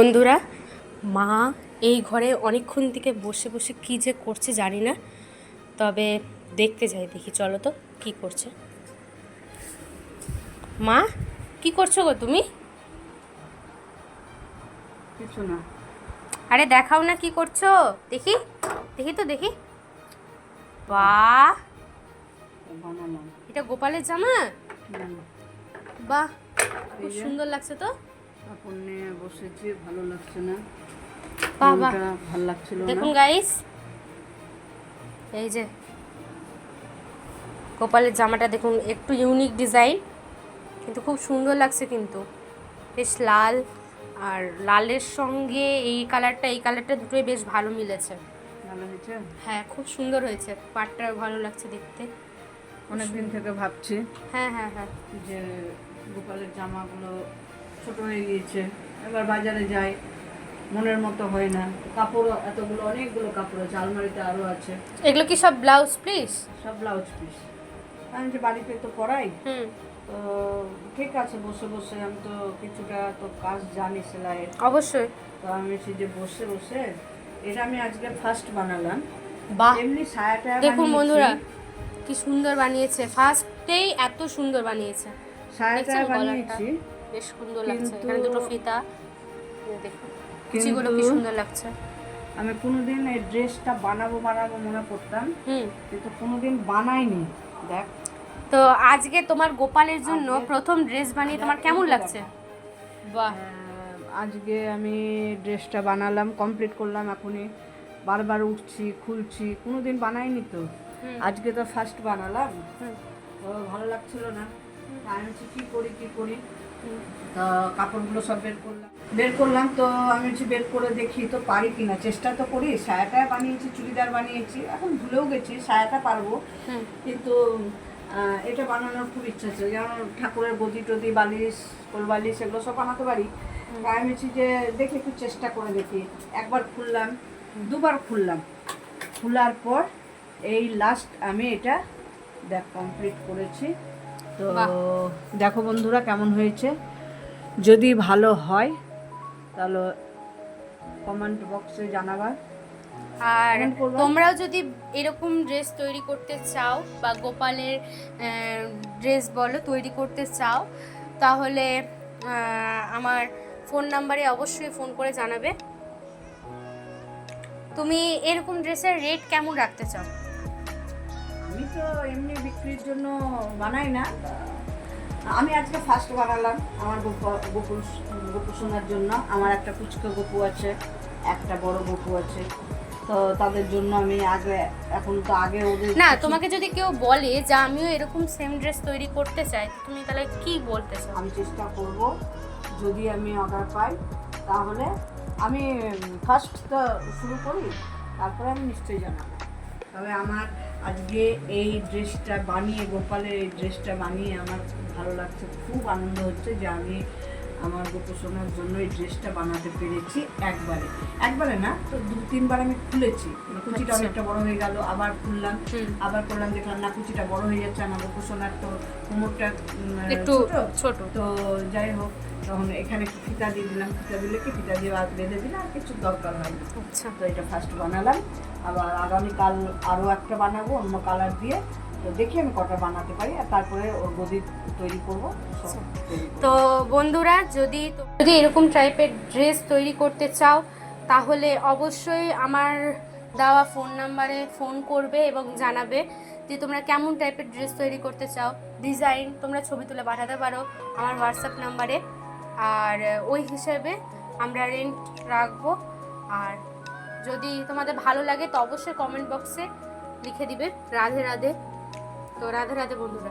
বন্ধুরা মা এই ঘরে অনেকক্ষণ থেকে বসে বসে কী যে করছে জানি না তবে দেখতে যাই দেখি চলো তো কি করছে। মা কি করছ গো তুমি? কিছু না। আরে দেখাও না কি করছ দেখি দেখি তো দেখি। বাহ বানালাম। এটা গোপালের জামা। বাহ খুব সুন্দর লাগছে তো। কাপড় নিয়ে বসেছি ভালো লাগছে না। বাহ বাহ মনটা ভালো লাগছিল না। দেখুন গাইস এই যে গোপালের জামাটা দেখুন একটু ইউনিক ডিজাইন কিন্তু খুব সুন্দর লাগছে কিন্তু। বেশ লাল আর লালের সঙ্গে এই কালারটা এই কালারটা দুটোই বেশ ভালো মিলেছে। ভালো হয়েছে? হ্যাঁ খুব সুন্দর হয়েছে। পাটটা ভালো লাগছে দেখতে। অনেক দিন থেকে ভাবছি হ্যাঁ হ্যাঁ হ্যাঁ। যে গোপালের জামাগুলো ছোট হয়ে গিয়েছে এবার বাজারে যাই মনের মতো হয় না। কাপড় এতগুলো অনেকগুলো কাপড় আছে আলমারিতে আরও আছে। এগুলো কি সব ব্লাউজ প্লিজ সব ব্লাউজ পিস আমি যে বাড়িতে তো হুম। তো ঠিক আছে বসে বসে আমি তো কিছুটা তো কাজ জানি সেলাইয়ের। অবশ্যই। তো আমি সেই যে বসে বসে এটা আমি আজকে ফার্স্ট বানালাম। বাহ! এমনি সায়াটা দেখুন বন্ধুরা কি সুন্দর বানিয়েছে। ফার্স্টেই এত সুন্দর বানিয়েছে। সায়াটা বানিয়েছি। বেশ সুন্দর লাগছে। এখানে দুটো ফিতা। দেখুন কুচিগুলো কি সুন্দর লাগছে। আমি কোনোদিন এই ড্রেসটা বানাবো বানাবো মনে করতাম। হুম। কিন্তু কোনোদিন বানাইনি। দেখ। তো আজকে তোমার গোপালের জন্য প্রথম ড্রেস বানিয়ে তোমার কেমন লাগছে? বাহ। আহ, আজকে আমি ড্রেসটা বানালাম কমপ্লিট করলাম এখনই। বারবার উঠছি খুলছি কোনোদিন বানাইনি তো। আজকে তো ফার্স্ট বানালাম। তো ভালো লাগছিল না। আমি কী করি কী করি। তো কাপড়গুলো সব বের করলাম। বের করলাম তো আমি হচ্ছে বের করে দেখি তো পারি কিনা। চেষ্টা তো করি সায়াটা বানিয়েছি চুড়িদার বানিয়েছি। এখন ভুলেও গেছি সায়াটা পারব। কিন্তু এটা বানানোর খুব ইচ্ছা ছিল যেমন ঠাকুরের গদি টদি বালিশ কোল বালিশ এগুলো সব বানাতে পারি। আমি হচ্ছে যে দেখি একটু চেষ্টা করে দেখি। একবার খুললাম দুবার খুললাম। খোলার পর এই লাস্ট আমি এটা দেখ কমপ্লিট করেছি। তো দেখো বন্ধুরা কেমন হয়েছে? যদি ভালো হয় তাহলে কমেন্ট বক্সে জানাবার আর তোমরাও যদি এরকম ড্রেস তৈরি করতে চাও বা গোপালের ড্রেস বলো তৈরি করতে চাও তাহলে আমার ফোন নাম্বারে অবশ্যই ফোন করে জানাবে। তুমি এরকম ড্রেসের রেট কেমন রাখতে চাও? আমি তো এমনি বিক্রির জন্য বানাই না। আমি আজকে ফার্স্ট বানালাম আমার গোপু- গোপুর গোপু শোনার জন্য। আমার একটা কুচকো গপু আছে একটা বড় গপু আছে। তো তাদের জন্য আমি আগে এখন তো আগে ওদের না তোমাকে যদি কেউ বলে যে আমিও এরকম সেম ড্রেস তৈরি করতে চাই তুমি তাহলে কি বলতে চাও? আমি চেষ্টা করব যদি আমি অর্ডার পাই তাহলে আমি ফার্স্ট তো শুরু করি তারপরে আমি নিশ্চয়ই জানাব। তবে আমার আজকে এই ড্রেসটা বানিয়ে গোপালের এই ড্রেসটা বানিয়ে আমার ভালো লাগছে খুব আনন্দ হচ্ছে যে আমি আমার গোপোষণার জন্য এই ড্রেসটা বানাতে পেরেছি একবারে একবারে না তো দু তিনবার আমি খুলেছি কুচিটা আচ্ছা। অনেকটা বড় হয়ে গেল আবার খুললাম আবার করলাম দেখলাম না কুচিটা বড় হয়ে যাচ্ছে আমার গোপোষণার তো কোমরটা একটু। ছোট তো যাই হোক তখন এখানে ফিতা দিয়ে দিলাম ফিতা দিলে কি ফিতা দিয়ে আর বেঁধে দিলে আর কিছু দরকার হয় আচ্ছা। তো এটা ফার্স্ট বানালাম। আবার আগামীকাল আরও একটা বানাবো অন্য কালার দিয়ে। তো দেখি আমি কটা বানাতে পারি আর তারপরে ওর গদি তৈরি করব তৈরি করব। তো বন্ধুরা যদি যদি এরকম টাইপের ড্রেস তৈরি করতে চাও তাহলে অবশ্যই আমার দেওয়া ফোন নাম্বারে ফোন করবে এবং জানাবে যে তোমরা কেমন টাইপের ড্রেস তৈরি করতে চাও। ডিজাইন তোমরা ছবি তুলে পাঠাতে পারো আমার হোয়াটসঅ্যাপ নাম্বারে আর ওই হিসেবে আমরা রেন্ট রাখব। আর যদি তোমাদের ভালো লাগে তো অবশ্যই কমেন্ট বক্সে লিখে দিবে। রাধে রাধে। তো রাধে রাধে বন্ধুরা।